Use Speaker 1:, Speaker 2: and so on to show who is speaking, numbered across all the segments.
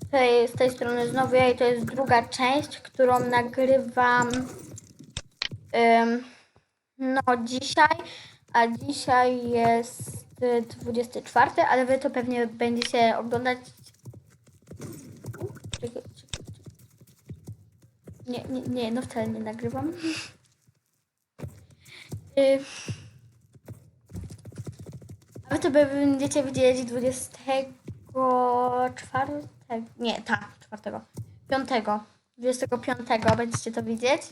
Speaker 1: Tutaj z tej strony znowu ja i to jest druga część, którą nagrywam no dzisiaj, a dzisiaj jest y, 24, ale wy to pewnie będziecie oglądać. Nie, nie, nie, no wcale nie nagrywam. Y, a wy to będziecie widzieć 24. Nie, tak, 4. 5. 25 będziecie to widzieć.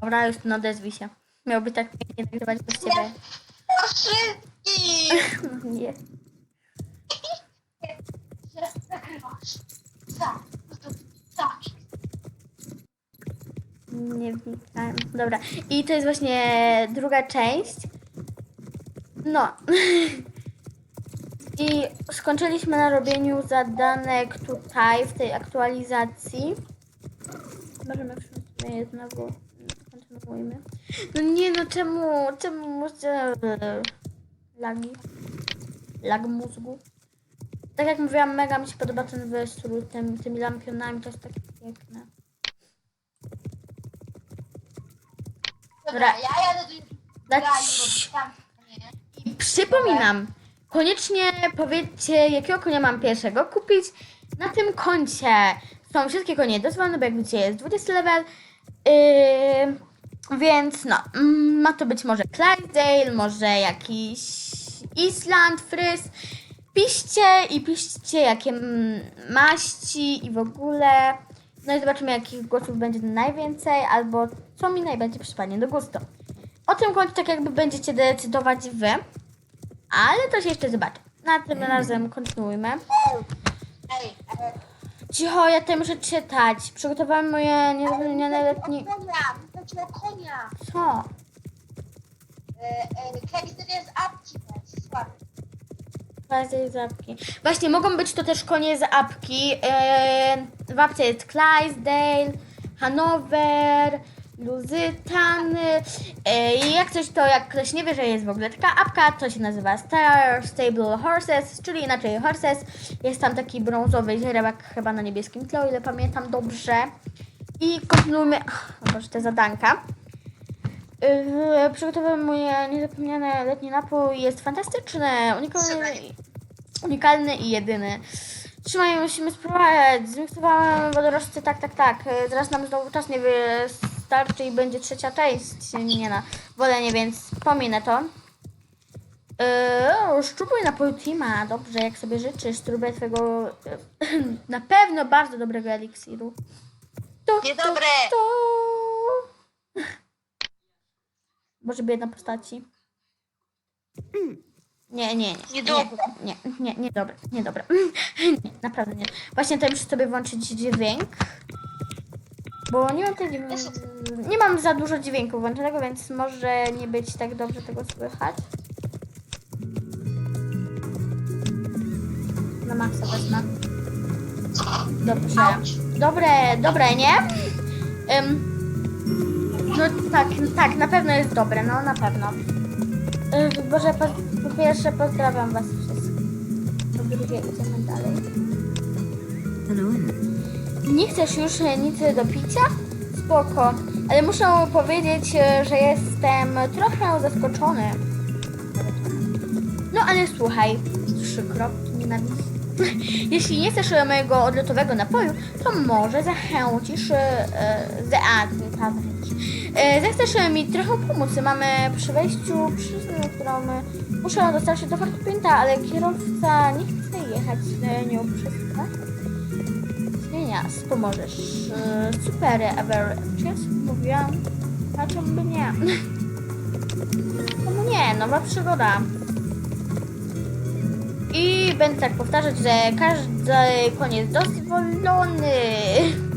Speaker 1: Dobra, już no odezwij się. Miałby tak pięknie nagrywać bez ciebie.
Speaker 2: Wszystkich!
Speaker 1: No nie.
Speaker 2: Tak, no to tak.
Speaker 1: Nie wnikałem. Dobra. I to jest właśnie druga część. No. I skończyliśmy na robieniu zadanek tutaj, w tej aktualizacji. Możemy je znowu kontynuujmy. No nie no, czemu, czemu muszę... Lagi. Lag mózgu. Tak jak mówiłam, mega mi się podoba ten wystrój tym, tymi lampionami, to jest takie piękne.
Speaker 2: Dobra,
Speaker 1: Dobra.
Speaker 2: ja jadę do
Speaker 1: Dać-
Speaker 2: tam, nie?
Speaker 1: Przypominam, koniecznie powiedzcie, jakiego konia mam pierwszego kupić. Na tym koncie są wszystkie konie dozwolone, bo jak widzicie jest 20 level. Yy, więc no, mm, ma to być może Clydesdale, może jakiś Island, Fryz. Piszcie i piszcie jakie mm, maści i w ogóle. No i zobaczymy jakich głosów będzie najwięcej, albo co mi najbardziej przypadnie do gustu. O tym końcu tak jakby będziecie decydować wy, ale to się jeszcze zobaczy. Na tym razem kontynuujmy.
Speaker 2: Ej, e,
Speaker 1: Cicho, ja tutaj muszę czytać. Przygotowałem moje niezapomniane letnie...
Speaker 2: konia, wystarczyło konia.
Speaker 1: Co?
Speaker 2: E, e, Kevin jest apki słaby.
Speaker 1: Klajsdale z apki. Właśnie, mogą być to też konie z apki. Yy, w apce jest Clydesdale, Hanover, Luzytan. Yy, jak coś to, jak ktoś nie wie, że jest w ogóle taka apka, to się nazywa Star Stable Horses, czyli inaczej Horses. Jest tam taki brązowy źrebak chyba na niebieskim tle, o ile pamiętam dobrze. I kontynuujmy, o Boże, te zadanka. Yy, przygotowałem moje niezapomniane letnie napój. Jest fantastyczny, unikalny, unikalny i jedyny. Trzymaj, musimy spróbować. Zmiksowałem wodorożce, tak, tak, tak. Yy, Zaraz nam znowu czas nie wystarczy i będzie trzecia część. Nie na wolenie, więc pominę to. Yy, szczupuj napoju Tima. Dobrze, jak sobie życzysz, spróbuję twojego yy, na pewno bardzo dobrego eliksiru. To,
Speaker 2: Niedobre.
Speaker 1: To, to. Może by jedna postaci. Nie, nie, nie.
Speaker 2: Niedobre.
Speaker 1: Nie, nie, nie, nie dobre, nie naprawdę nie. Właśnie tutaj muszę sobie włączyć dźwięk. Bo nie mam tej. Nie mam za dużo dźwięku włączonego, więc może nie być tak dobrze tego słychać. Na maksa wezmę. Dobrze. Dobre, dobre, nie? Ym, no tak, tak, na pewno jest dobre, no na pewno. Yy, Boże, po, po pierwsze pozdrawiam was wszystkich. Po drugie idziemy dalej. Nie chcesz już e, nic do picia? Spoko, ale muszę powiedzieć, e, że jestem trochę zaskoczony. No ale słuchaj, trzy kropki nienawiści. Jeśli nie chcesz e, mojego odlotowego napoju, to może zachęcisz, e, e, ze, a, ta zachęcisz. E, zechcesz e, mi trochę pomóc. Mamy przy wejściu przyznę, którą e, muszę dostać się do Fort Pinta, ale kierowca nie chce jechać e, nią przez trasę. Zmienias, pomożesz. E, super, Ever. Sobie mówiłam? A czemu by nie? Czemu nie? Nowa przygoda. I będę tak powtarzać, że każdy koniec dozwolony.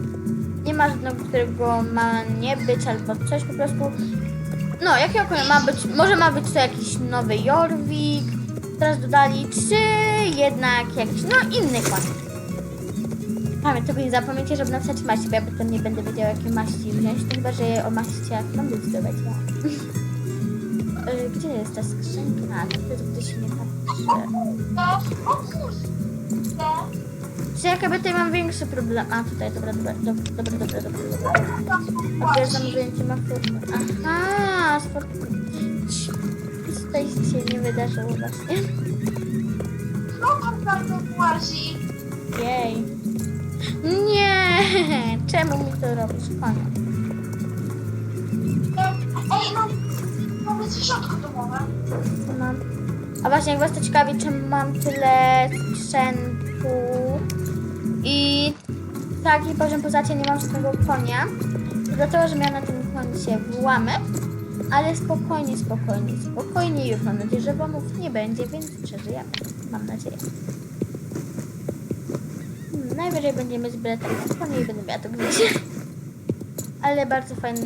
Speaker 1: Nie ma żadnego, którego ma nie być albo coś po prostu. No, jakiego konia ma być? Może ma być to jakiś nowy Jorvik, teraz dodali, czy jednak jakiś, no inny koń. Pamięć, tylko nie zapomnijcie, żeby napisać maści, bo ja potem nie będę wiedziała, jakie maści wziąć. To chyba, że je o maściach mam decydować ja. Y, Gdzie jest ta skrzynka? To ktoś nie patrzy. Czy ja chyba tutaj mam większy problem? A, tutaj, dobra, dobra, dobra, dobra, dobra, dobra, dobra. A zamówienie ma Aha, spoko. Cii, Nic tutaj się nie wydarzyło właśnie.
Speaker 2: No tam bardzo łazi.
Speaker 1: Jej. Nie! Czemu mi to robisz? Koniec.
Speaker 2: Ej, mam... Mamy zwierzątko domowe.
Speaker 1: Co mam? A właśnie, jak was to ciekawi, czemu mam tyle sprzętu i taki poziom pozacie nie mam żadnego konia, dlatego, że miałam na tym koncie włamy, ale spokojnie, spokojnie, spokojnie już mam nadzieję, że włamów nie będzie, więc przeżyjemy. Mam nadzieję. Hmm, Najwyżej będziemy zbierać konie i będę miała to gdzieś. Ale bardzo fajny.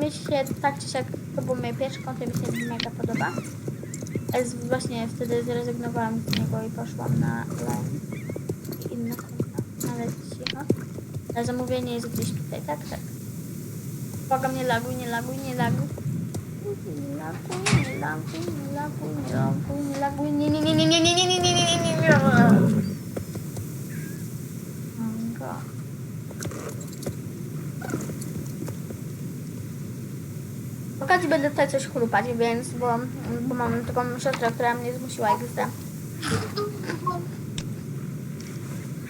Speaker 1: Mi się tak czy siak, to było moje pierwsze konto mi się mega podoba. Z- właśnie wtedy zrezygnowałam z niego i poszłam na line i inne konta. Ale cicho. Na zamówienie jest gdzieś tutaj, tak? Tak. Błagam, nie laguj, nie laguj, nie laguj. Nie laguj, nie laguj, nie laguj, nie laguj, nie laguj, nie, nie, nie, nie, nie, nie, nie, nie, nie, nie, nie, nie, będę tutaj coś chrupać, więc, bo, bo mam taką siostrę, która mnie zmusiła XD.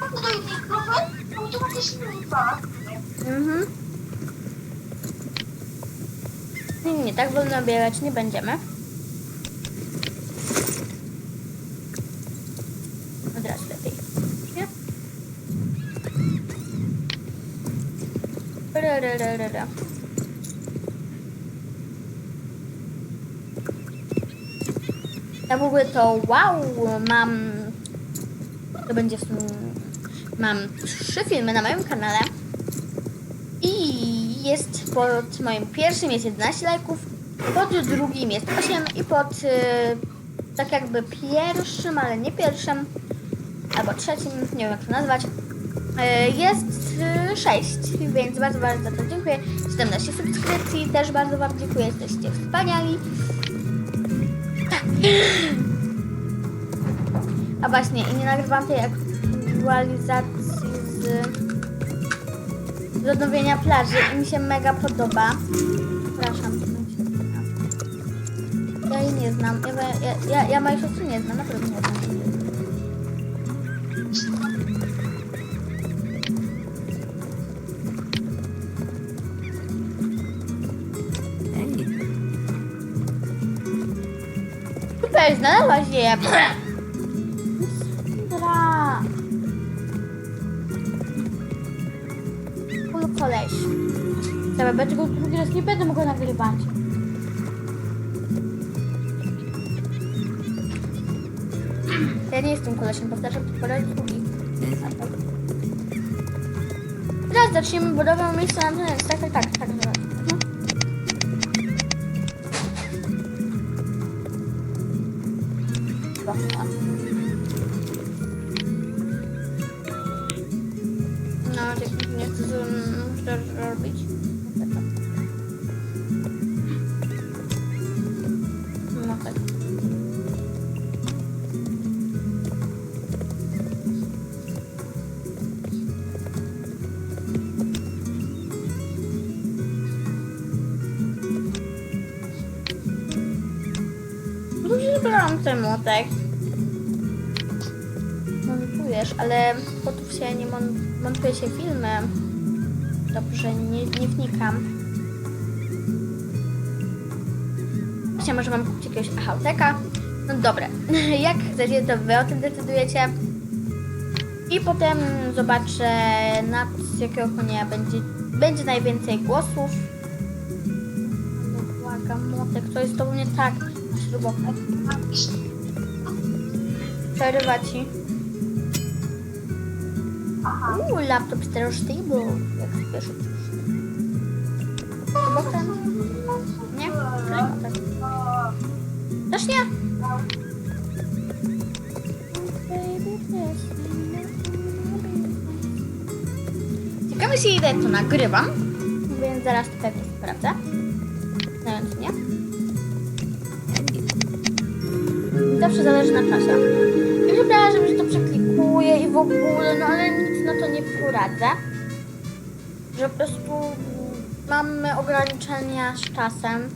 Speaker 2: Mam tutaj mikrofon, mikrofon.
Speaker 1: Mhm. Nie, nie, tak wolno biegać nie będziemy. Od razu lepiej. Nie? Ra, ra, ra, ra, ra. Ja w ogóle to wow, mam. To będzie w sumie. Mam trzy filmy na moim kanale. I jest pod moim pierwszym jest 11 lajków, pod drugim jest 8 i pod y, tak jakby pierwszym, ale nie pierwszym, albo trzecim, nie wiem jak to nazwać, y, jest y, 6, więc bardzo, bardzo za to dziękuję. 17 subskrypcji, też bardzo Wam dziękuję, jesteście wspaniali. A właśnie, i nie nagrywam tej aktualizacji z z odnowienia plaży i mi się mega podoba. Przepraszam. Ja jej nie znam. Ja, ja, ja, ja mojej siostry nie znam, naprawdę nie znam.
Speaker 3: Ej,
Speaker 1: Super, znalazłaś je. Dobra, bo tego drugi raz nie będę mogła nagrywać. Ja nie jestem kolesiem, powtarzam to po raz drugi. Teraz zaczniemy budowę miejsca na ten. Tak, tak, tak, tak. Dobrze, że brałam ten młotek. Montujesz, ale potów się nie mon- montuje się filmy. Dobrze, nie, nie wnikam. Właśnie może mam kupić jakiegoś achauteka. No dobra, jak chcecie, to wy o tym decydujecie. I potem zobaczę, nad jakiego konia będzie, będzie najwięcej głosów. No błagam, młotek, to jest to u mnie tak śrubę. Przerywa ci. Uuu, laptop stereo Jak sobie szybciej. Bokrem? Nie? Klimatem. Też nie? Ciekawe się ile to nagrywam, więc zaraz to pewnie Zawsze zależy na czasie. I przepraszam, że to przeklikuję i w ogóle, no ale nic na to nie poradzę. Że po prostu mamy ograniczenia z czasem.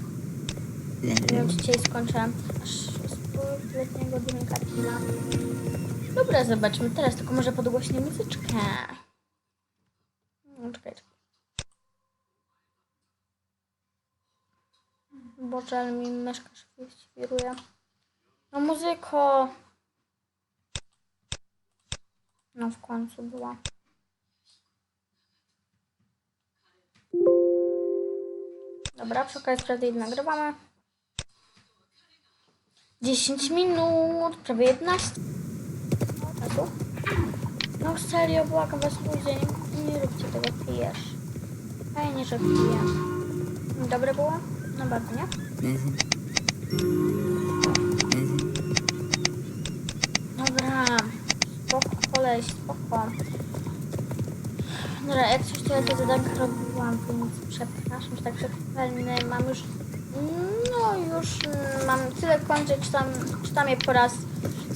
Speaker 1: Czy dzisiaj skończę aż z letniego drinka kina. Dobra, zobaczmy teraz, tylko może podgłośnie muzyczkę. No, czekaj. Boże, ale mi myszka świruje. No muzyko. No w końcu była. Dobra, przy okazji sprawdzę ile nagrywamy. 10 minut, prawie 11. No, czasu. No serio, błagam was ludzie, nie, nie róbcie tego, pijesz. Fajnie, że piję. Dobre było? No bardzo, nie? Dobra, kolej, spoko. Dobra, jak coś to ja to zadankę robiłam, więc przepraszam, że tak przekwalny. Mam już, no już mm, mam tyle kończek, czytam, czytam je po raz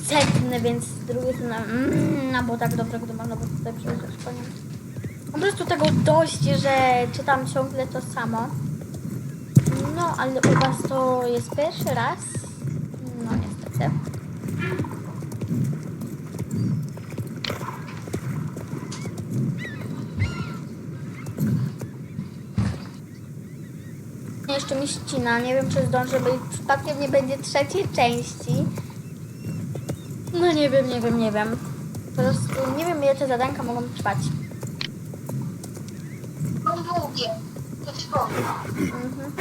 Speaker 1: setny, więc z drugiej strony, mm, no bo tak dobrego to można było tutaj przeczytać koniec. Po prostu tego dość, że czytam ciągle to samo. No, ale u was to jest pierwszy raz. No niestety. Ścina. Nie wiem, czy zdążę, bo przypadkiem nie będzie trzeciej części. No nie wiem, nie wiem, nie wiem. Po prostu nie wiem, ile te zadanka mogą trwać.
Speaker 2: Są długie. To.
Speaker 1: Mhm.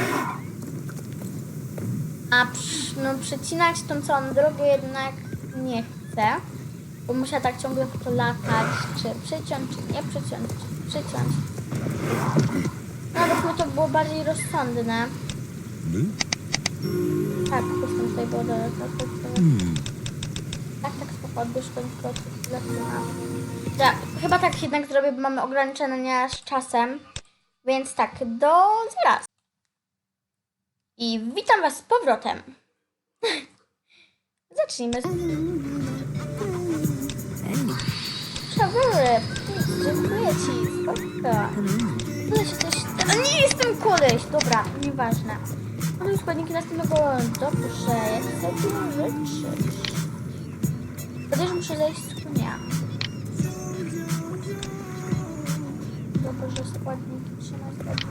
Speaker 1: A przy, no, przecinać tą całą drogę jednak nie chcę, bo muszę tak ciągle w to latać, czy przyciąć, czy nie przyciąć, czy przyciąć. Nawet mi to było bardziej rozsądne. Tak, jestem tutaj było daleko. Tak, tak, spoko, odbierz ten proces lepiej Tak, chyba tak jednak zrobię, bo mamy ograniczenia z czasem. Więc tak, do zaraz. I witam Was z powrotem. Zacznijmy. Przewyry, dziękuję Ci, spoko. Tyle się coś... Nie jestem koleś, dobra, nieważne. Ale składniki następnego dobrze, jak sobie życzysz. Chociaż muszę zejść z konia. Dobrze, składniki trzymać dobrze.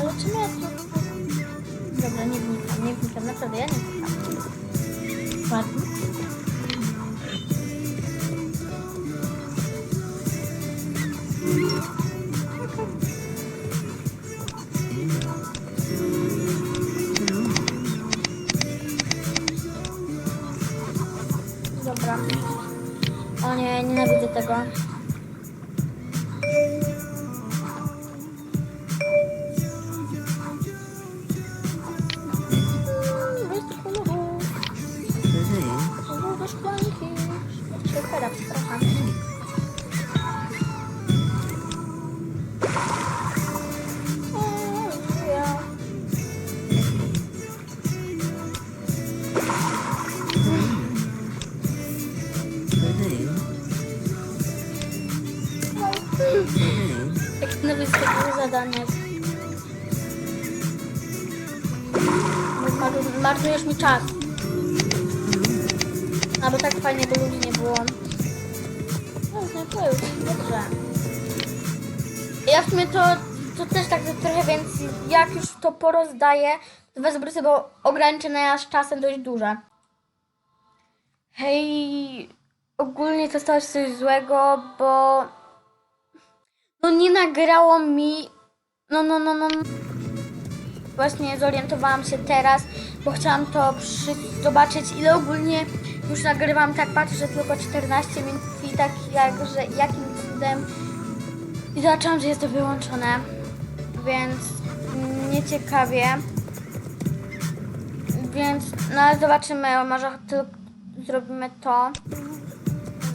Speaker 1: Ale czemu ja to... Dobra, nie wnikam, nie wnikam, naprawdę, ja nie wnikam. Ładnie. Marnujesz mi czas. A bo tak fajnie, bo ludzi nie było. No, dziękuję, dobrze. Ja w sumie to, to też tak trochę, więc jak już to porozdaję, to zwrócę, bo ograniczenia z czasem dość duże. Hej, ogólnie to stało się coś złego, bo no nie nagrało mi. No, no, no, no. Właśnie zorientowałam się teraz, bo chciałam to przy... zobaczyć, ile ogólnie już nagrywam. Tak patrzę, że tylko 14 minut i tak jak, że jakim cudem. I zobaczyłam, że jest to wyłączone. Więc nieciekawie. Więc, no ale zobaczymy, może tylko zrobimy to.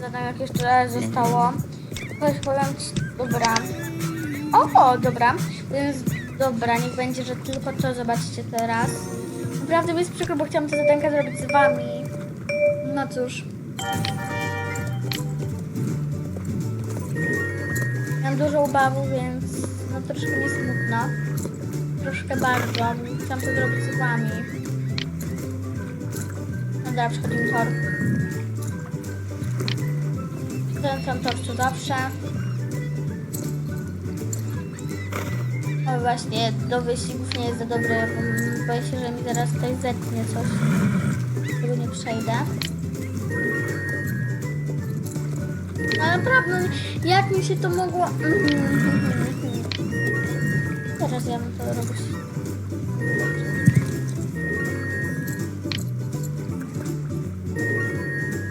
Speaker 1: Zadanie jak jeszcze zostało. Weź powiem ci, dobra. O, dobra. Więc dobra, niech będzie, że tylko to zobaczycie teraz. Naprawdę mi jest przykro, bo chciałam tę zadankę zrobić z wami. No cóż. Mam dużo ubawów, więc no troszkę mi smutno. Troszkę bardzo. Chciałam to zrobić z wami. No dobra, przechodzimy tor. Tam tor co zawsze. Właśnie, do wyścigów nie jest za dobre, bo boję się, że mi zaraz ktoś zetnie coś. Tego nie przejdę. Ale naprawdę, jak mi się to mogło... Teraz ja bym to robić.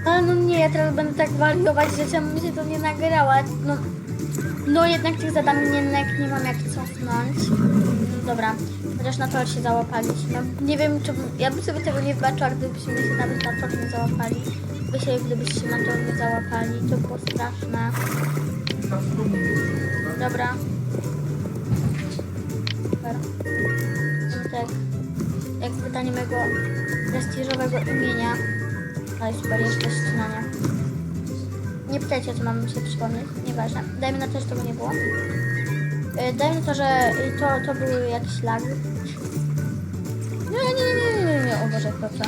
Speaker 1: Ale no nie, ja teraz będę tak wariować, że czemu mi się to nie nagrała. No, no jednak tych zadanek nie mam jak cofnąć. Dobra, chociaż na to się załapaliśmy. Nie wiem, czy... Ja bym sobie tego nie wybaczyła, gdybyśmy się nawet na to nie załapali. Wy się, gdybyście na to nie załapali, to było straszne. Dobra. Super. Tak, jak pytanie mego prestiżowego imienia. Ale super, jeszcze ścinanie. Nie pytajcie, co mam się przypomnieć. Nieważne. Dajmy na to, że tego nie było. Yy, Dajmy na to, że y, to, to był jakiś lag. Nie, nie, nie, nie, nie, nie. O Boże, proszę.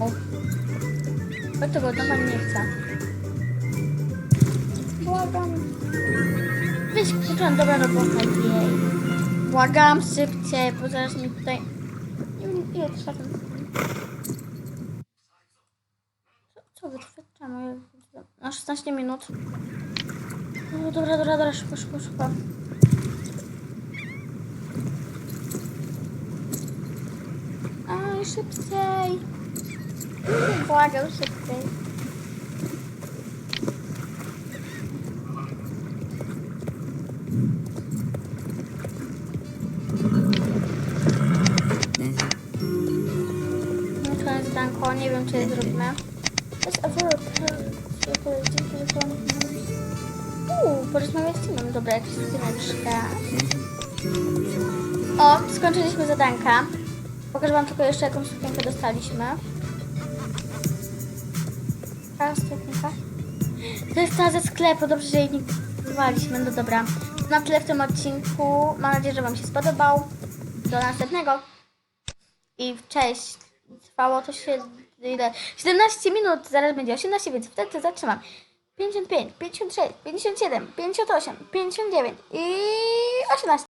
Speaker 1: O. Bo tego normalnie nie chcę. Błagam. Weź kurczę, dobra robota, jej. Błagam szybciej, bo zaraz mi tutaj... Ile trwa ten. Co, co wytwarzamy? Na 16 minut. No, dobra, dobra, dobra, szybko, szybko, szybko. Aj, szybciej. Błagam, szybciej. No to jest danko, nie wiem czy je zrobimy. To jest Everett. Uuu, porozmawiać z Timem. Dobra, jakieś skrzyneczka. O, skończyliśmy zadanka. Pokażę wam tylko jeszcze jakąś sukienkę dostaliśmy. Ta sukienka. To jest ta ze sklepu, dobrze, że jej nie kupowaliśmy. No dobra. Na tyle w tym odcinku. Mam nadzieję, że wam się spodobał. Do następnego. I cześć. Trwało to się ile? 17 minut, zaraz będzie 18, więc wtedy zatrzymam. 55, 56, 57, 58, 59 i 18.